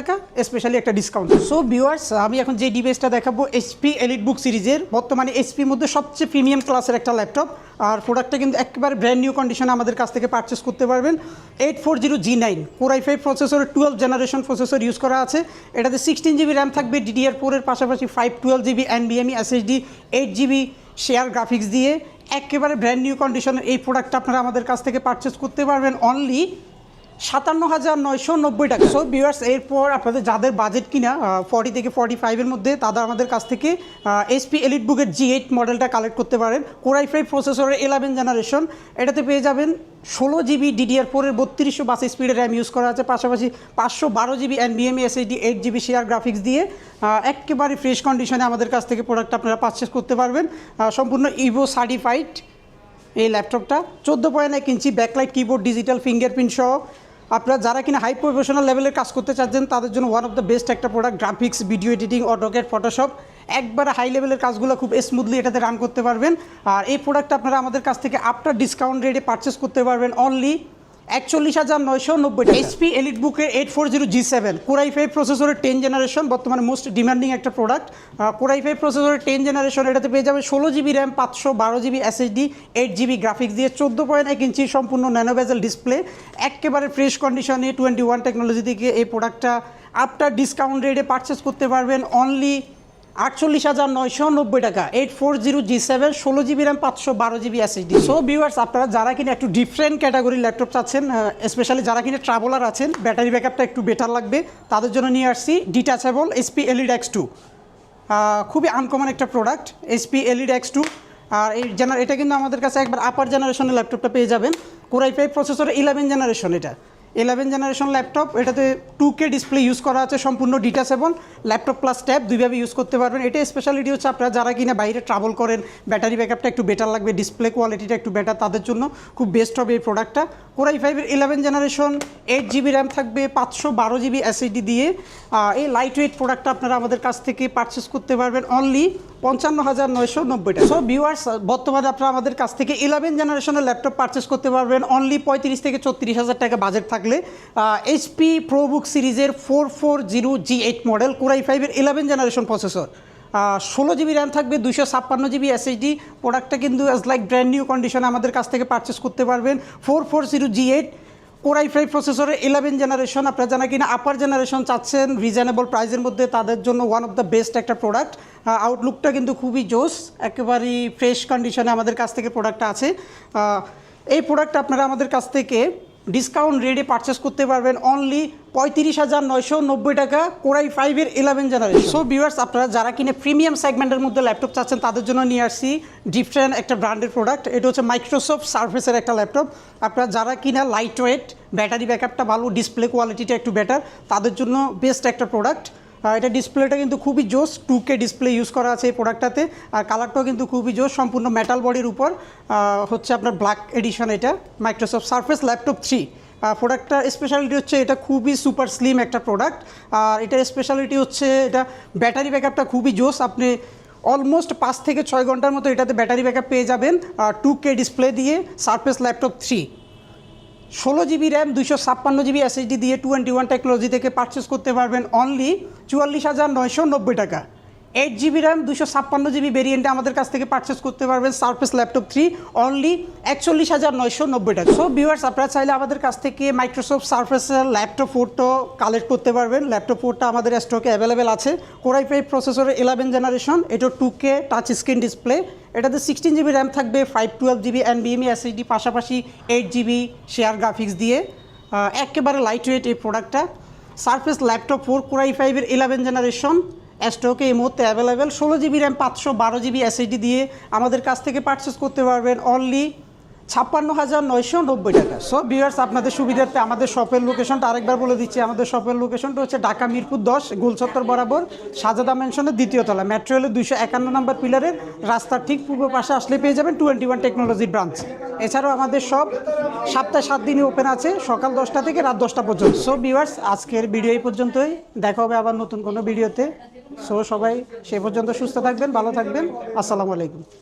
টাকা স্পেশালি একটা discount so viewers আমি এখন যে ডিভাইসটা দেখাবো এসপি এলিট বুক সিরিজের বর্তমানে এসপির মধ্যে সবচেয়ে প্রিমিয়াম ক্লাসের একটা ল্যাপটপ আর প্রোডাক্টটা কিন্তু একেবারে ব্র্যান্ড নিউ কন্ডিশনে আমাদের কাছ থেকে পারচেস করতে পারবেন। Eight four zero G nine core i five processor twelve generation processor use করা আছে। এটাতে সিক্সটিন জিবি র্যাম থাকবে ডিডিআর ফোরের পাশাপাশি five twelve GB এনবিএমই SSD eight GB share graphics দিয়ে। একেবারে ব্র্যান্ড নিউ কন্ডিশনের এই প্রোডাক্টটা আপনারা আমাদের কাছ থেকে পারচেস করতে পারবেন অনলি সাতান্ন হাজার নয়শো নব্বই টাকা। সো ভিউয়ার্স এরপর আপনাদের যাদের বাজেট কিনা ফর্টি থেকে ফর্টি ফাইভের মধ্যে তারা আমাদের কাছ থেকে এসপি এলিট বুকের জি এইট মডেলটা কালেক্ট করতে পারেন। কোরাই ফাইভ প্রসেসরের ইলেভেন জেনারেশন এটাতে পেয়ে যাবেন ষোলো জিবি ডিডিআর ফোরের বত্রিশশো বাস স্পিডের র্যাম ইউজ করা আছে। পাশাপাশি পাঁচশো বারো GB এনবিএমই SSD eight GB share graphics দিয়ে একেবারে ফ্রেশ কন্ডিশনে আমাদের কাছ থেকে প্রোডাক্ট আপনারা পারচেস করতে পারবেন। সম্পূর্ণ ইভো সার্টিফাইড এই ল্যাপটপটা চোদ্দ পয়েন্ট এক inch backlight keyboard digital fingerprint সহ। আপনারা যারা কিনা হাই প্রফেশনাল লেভেলের কাজ করতে চাচ্ছেন, তাদের জন্য ওয়ান অফ দ্য বেস্ট একটা product graphics video editing AutoCAD Photoshop একবারে হাই লেভেলের কাজগুলো খুব স্মুথলি এটাতে রান করতে পারবেন। আর এই প্রোডাক্টটা আপনারা আমাদের কাছ থেকে আফটার ডিসকাউন্ট রেটে পারচেস করতে পারবেন অনলি একচল্লিশ হাজার নয়শো নব্বই এইচপি এলিট বুকের eight four zero G seven core i five প্রসেসরের টেন জেনারেশন বর্তমানে মোস্ট ডিমান্ডিং একটা প্রোডাক্ট কোরাই ফাইভ প্রসেসরের টেন জেনারেশন এটাতে পেয়ে যাবে ষোলো জিবি র্যাম পাঁচশো বারো GB SSD eight GB graphics দিয়ে চোদ্দ পয়েন্ট এক ইঞ্চি সম্পূর্ণ ন্যানোভেজেল ডিসপ্লে একেবারে ফ্রেশ কন্ডিশনে টোয়েন্টি ওয়ান টেকনোলজি থেকে এই প্রোডাক্টটা আফটার ডিসকাউন্ট রেটে পারচেস করতে পারবেন। অনলি আটচল্লিশ হাজার নয়শো নব্বই টাকা eight four zero G seven ষোলো জিবি র্যাম পাঁচশো বারো জিবি এসএসডি সো ভিউয়ার্স আপনারা যারা কিনা একটু ডিফারেন্ট ক্যাটাগরির ল্যাপটপ চাচ্ছেন স্পেশালি যারা কিনা ট্রাভেলার আছেন ব্যাটারি ব্যাকআপটা একটু বেটার লাগবে। তাদের জন্য নিয়ে আসছি detachable SP elite X two খুবই আনকমন একটা product SP elite X two আর এই জেনার এটা কিন্তু আমাদের কাছে একবার আপার জেনারেশনের ল্যাপটপটা পেয়ে যাবেন। Core i five processor eleven generation এটা। ইলেভেন জেনারেশন ল্যাপটপ এটাতে টু কে ডিসপ্লে ইউজ করা আছে, সম্পূর্ণ ডিটাচেবল ল্যাপটপ প্লাস ট্যাব দুইভাবে ইউজ করতে পারবেন। এটা স্পেশালিটি হচ্ছে আপনারা যারা কিনা বাইরে ট্রাভেল করেন ব্যাটারি ব্যাকআপটা একটু বেটার লাগবে ডিসপ্লে কোয়ালিটিটা একটু বেটার তাদের জন্য খুব বেস্ট হবে এই প্রোডাক্টটা কোরাই ফাইভের eleven generation eight GB RAM থাকবে, পাঁচশো বারো জিবি এসএসডি দিয়ে। এই লাইট ওয়েট প্রোডাক্টটা আপনারা আমাদের কাছ থেকে পারচেস করতে পারবেন অনলি পঞ্চান্ন হাজার নয়শো নব্বই টাকা। সো ভিউয়ার্স বর্তমানে আপনারা আমাদের কাছ থেকে ইলেভেন জেনারেশনের ল্যাপটপ পারচেস করতে পারবেন অনলি পঁয়ত্রিশ থেকে ছত্রিশ হাজার টাকা বাজেট থাকলে এইচপি প্রোবুক সিরিজের four four zero G eight model core i ফাইভের ইলেভেন জেনারেশন প্রসেসর ষোলো জিবি র্যাম থাকবে দুশো ছাপ্পান্ন জিবি এসএসডি প্রোডাক্টটা কিন্তু অ্যাজ লাইক ব্র্যান্ড নিউ কন্ডিশনে আমাদের কাছ থেকে পারচেস করতে পারবেন। Four four zero G eight core i five প্রসেসরের ইলেভেন জেনারেশন আপনারা জানা কিনা আপার জেনারেশন চাচ্ছেন রিজনেবল প্রাইসের মধ্যে, তাদের জন্য ওয়ান অফ দ্য বেস্ট একটা প্রোডাক্ট আউটলুকটা কিন্তু খুবই জোস, একেবারেই ফ্রেশ কন্ডিশনে আমাদের কাছ থেকে প্রোডাক্টটা আছে। এই প্রোডাক্ট আপনারা আমাদের কাছ থেকে ডিসকাউন্ট রেটে পারচেস করতে পারবেন অনলি পঁয়ত্রিশ হাজার নয়শো নব্বই টাকা কোরাই ফাইভের ইলেভেন জেনারেশন সো ভিউয়ার্স আপনারা যারা কিনে প্রিমিয়াম সেগমেন্টের মধ্যে ল্যাপটপ চাচ্ছেন, তাদের জন্য নিয়ে আসছি ডিফারেন্ট একটা ব্র্যান্ডের প্রোডাক্ট এটা হচ্ছে মাইক্রোসফট সার্ফেসের একটা ল্যাপটপ আপনারা যারা কিনা লাইট ওয়েট ব্যাটারি ব্যাকআপটা ভালো ডিসপ্লে কোয়ালিটিটা একটু বেটার তাদের জন্য বেস্ট একটা প্রোডাক্ট এটা ডিসপ্লেটা কিন্তু খুবই জোস টু কে ডিসপ্লে ইউজ করা আছে এই প্রোডাক্টটাতে আর কালারটাও কিন্তু খুবই জোস, সম্পূর্ণ মেটাল বডির উপর। হচ্ছে আপনার ব্ল্যাক এডিশন এটা মাইক্রোসফট সার্ফেস ল্যাপটপ থ্রি প্রোডাক্টটা স্পেশালিটি হচ্ছে এটা খুবই সুপার স্লিম একটা প্রোডাক্ট আর এটার স্পেশালিটি হচ্ছে এটা ব্যাটারি ব্যাকআপটা খুবই জোস, আপনি অলমোস্ট পাঁচ থেকে ছয় ঘণ্টার মতো এটাতে ব্যাটারি ব্যাকআপ পেয়ে যাবেন। টু কে ডিসপ্লে দিয়ে সার্ফেস ল্যাপটপ থ্রি ষোলো জিবি র্যাম দুশো ছাপ্পান্ন জিবি এসএসডি দিয়ে টোয়েন্টি ওয়ান টেকনোলজি থেকে পারচেস করতে পারবেন অনলি চুয়াল্লিশ হাজার নয়শো নব্বই টাকা। এইট জিবি র্যাম দুশো ছাপ্পান্ন জিবি ভেরিয়েন্টে আমাদের কাছ থেকে পারচেস করতে পারবেন সার্ফেস ল্যাপটপ থ্রি অনলি একচল্লিশ হাজার নয়শো নব্বই টাকা। সো ভিউয়ার্স আপনারা চাইলে আমাদের কাছ থেকে মাইক্রোসফট সার্ফেসের ল্যাপটপ ফোরটো কালেক্ট করতে পারবেন। ল্যাপটপ ফোরটা আমাদের স্টকে অ্যাভেলেবেল আছে। কোরাই ফাইভ প্রসেসরের ইলেভেন জেনারেশন এটা two K touch screen display এটাতে সিক্সটিন জিবি র্যাম থাকবে ফাইভ টুয়েলভ জিবি এনবিএমই এসএসডি পাশাপাশি এইট জিবি শেয়ার গ্রাফিক্স দিয়ে। একেবারে লাইট ওয়েট এই প্রোডাক্টটা Surface laptop four core i ফাইভের ইলেভেন জেনারেশন স্টকে এই মুহূর্তে অ্যাভেলেবেল ষোলো জিবি র্যাম পাঁচশো বারো জিবি এসএসডি দিয়ে আমাদের কাছ থেকে পারচেস করতে পারবেন অনলি ছাপ্পান্ন হাজার নয়শো নব্বই টাকা। সো ভিউয়ার্স আপনাদের সুবিধার্থে আমাদের শপের লোকেশনটা আরেকবার বলে দিচ্ছি। আমাদের শপের লোকেশনটা হচ্ছে ঢাকা মিরপুর দশ গোলচত্বর বরাবর, সাজাদা মেনশনের দ্বিতীয় তলা। মেট্রো রেলের দুইশো একান্ন নম্বর পিলারের রাস্তার ঠিক পূর্ব পাশে আসলে পেয়ে যাবেন টোয়েন্টি ওয়ান টেকনোলজি ব্রাঞ্চ এছাড়াও আমাদের সব সপ্তাহে সাত দিনই ওপেন আছে, সকাল দশটা থেকে রাত দশটা পর্যন্ত। সো ভিউয়ার্স আজকের ভিডিও এই পর্যন্তই। দেখা হবে আবার নতুন কোনো ভিডিওতে সো সবাই সে পর্যন্ত সুস্থ থাকবেন, ভালো থাকবেন। আসসালামু আলাইকুম।